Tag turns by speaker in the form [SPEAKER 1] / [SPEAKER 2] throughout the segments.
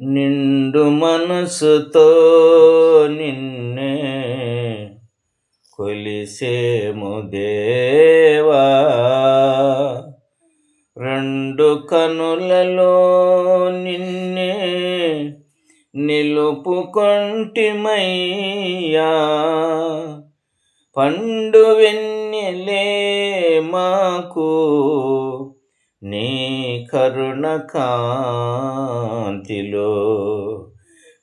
[SPEAKER 1] నిండు మనసుతో నిన్నే కొలిసేము దేవా. రెండు కనులలో నిన్నే నిలుపుకొంటిమయ్యా. పండు వెన్నెలే మాకు నీ కరుణ కాంతిలో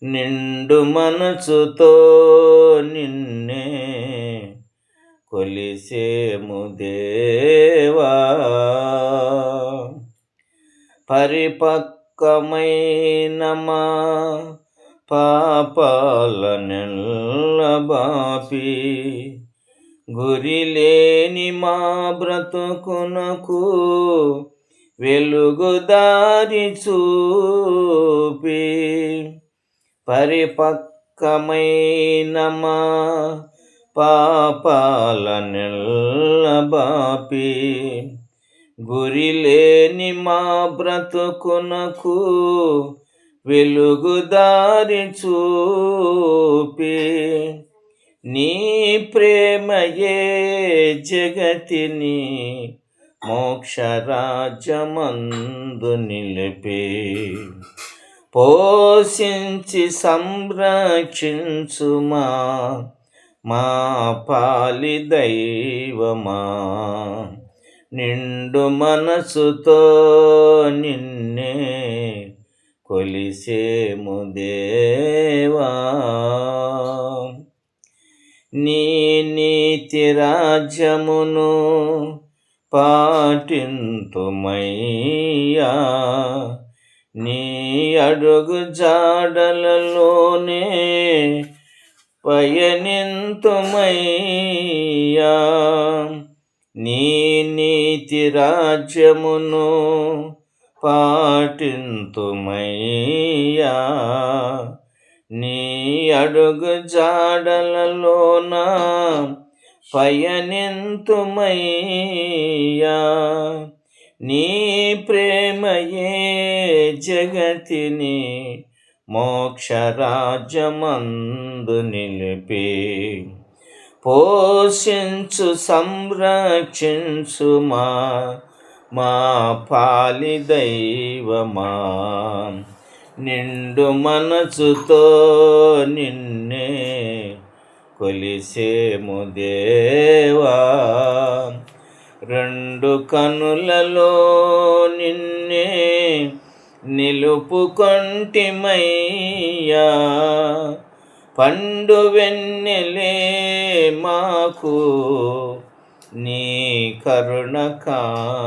[SPEAKER 1] నిండు మనసుతో నిన్నే కొలిసేము దేవా. పరిపక్వమైన మా పాపాల నెల్లబాపి గురిలేని మా బ్రతుకునకు వెలుగుదారి చూపి పరిపక్వమైన మా పాపాల నెల్లబాపి. గురిలేని మా బ్రతుకునకు వెలుగుదారి చూపి. నీ ప్రేమయే జగతిని మోక్షరాజమందు నిలిపే పోషించి సంరక్షించుమా? మా పాలి దైవమా? నిండు మనసుతో నిన్నే కొలిసేము దేవా. నీ నీతి రాజ్యమును పాటింతుమయ్యా. నీ అడుగు జాడలలోనే పయనింతుమయ్యా. నీ నీతి రాజ్యమును పాటింతుమయ్యా. నీ అడుగు జాడలలోనా పయనింతుమయ్యా నీ ప్రేమయే జగతిని మోక్షరాజ్యమందు నిలిపి పోషించు సంరక్షించు మా మా పాలి దైవమా. నిండు మనసుతో నిన్నే కొలిసేము దేవా. రెండు కనులలో నిన్నే నిలుపుకొంటిమయ్యా. పండు వెన్నెలే మాకు నీ కరుణ కాంతి.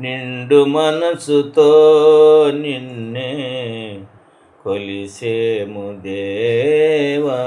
[SPEAKER 1] నిండు మనసుతో నిన్నే కొలిసేము దేవా.